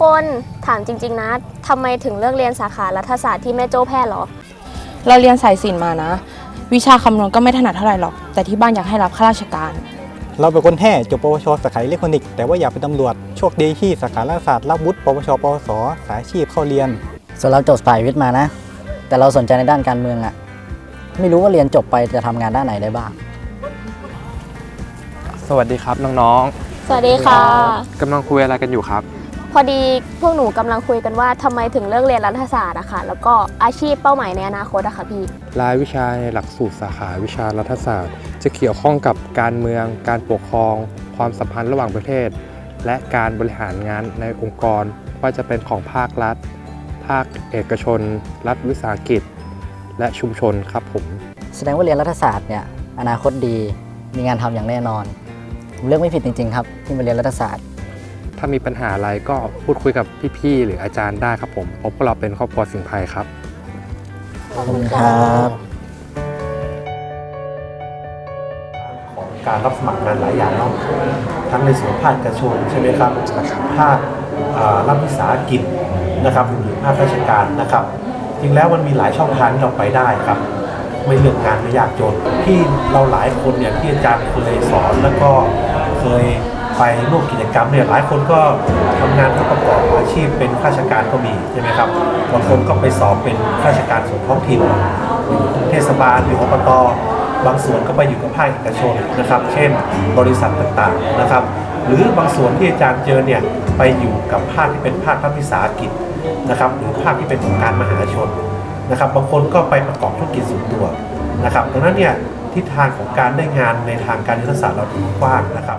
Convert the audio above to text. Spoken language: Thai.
คนถามจริง ๆ นะทำไมถึงเลือกเรียนสาขารัฐศาสตร์ที่แม่โจ้แพทย์เหรอ เราเรียนสายศิลป์มานะ วิชาคำนวณก็ไม่ถนัดเท่าไหร่หรอก แต่ที่บ้านอยากให้รับข้าราชการ เราเป็นคนแท้จบปวชสาขาอิเล็กทรอนิกส์แต่ว่าอยากเป็นตำรวจโชคดีที่สาขารัฐศาสตร์รับวุฒิปวชปวสสายอาชีพเข้าเรียน ส่วนเราจบสายวิทย์มานะ แต่เราสนใจในด้านการเมืองอะไม่รู้ว่าเรียนจบไปจะทำงานด้านไหนได้บ้าง สวัสดีครับน้องสวัสดีค่ะ ๆกำลังคุยอะไรกันอยู่ครับพ อดีพวกหนูกำลังคุยกันว่าทำไมถึงเลือกเรียนรัฐศาสตร์อะค่ะ แล้วก็อาชีพเป้าหมายในอนาคตอะค่ะพี่ รายวิชาในหลักสูตรสาขาวิชารัฐศาสตร์ จะเกี่ยวข้องกับการเมือง การปกครอง ความสัมพันธ์ระหว่างประเทศ และการบริหารงานในองค์กร ว่าจะเป็นของภาครัฐ ภาคเอกชน รัฐวิสาหกิจ และชุมชนครับผม แสดงว่าเรียนรัฐศาสตร์เนี่ยอนาคตดีมีงานทำอย่างแน่นอน ผมเลือกไม่ผิดจริงๆครับที่มาเรียนรัฐศาสตร์ ถ้ามีปัญหาอะไรก็พูดคุยกับพี่ๆหรืออาจารย์ได้ครับผมเพราะพวกเราเป็นครอบครัวสิงห์ไพรครับ ขอบคุณครับของการรับสมัครงานหลายอย่างเนาะทั้งในส่วนภาคเอกชนใช่ไหมครับภาคอ่ารัฐวิสาหกิจนะครับหรือภาคราชการนะครับ จริงแล้วมันมีหลายช่องทางที่เราไปได้ครับ ไม่เลือกงานไม่ยากจนที่เราหลายคนเนี่ยที่อาจารย์เคยสอนแล้วก็เคย ไปร่วมกิจกรรมเนี่ยหลายคนก็ทำงานประกอบอาชีพเป็นข้าราชการก็มีใช่ไหมครับบางคนก็ไปสอบเป็นข้าราชการส่วนท้องถิ่นอยู่เทศบาลอยู่อบตบางส่วนก็ไปอยู่กับภาคเอกชนนะครับ เช่น บริษัทต่างๆนะครับ หรือบางส่วนที่อาจารย์เจอเนี่ยไปอยู่กับภาคที่เป็นภาครัฐวิสาหกิจนะครับ หรือภาคที่เป็นองค์การมหาชนนะครับ บางคนก็ไปประกอบธุรกิจส่วนตัวนะครับดังนั้นเนี่ยทิศทางของการได้งานในทางการยุทธศาสตร์เราถือว่กว้างนะครับ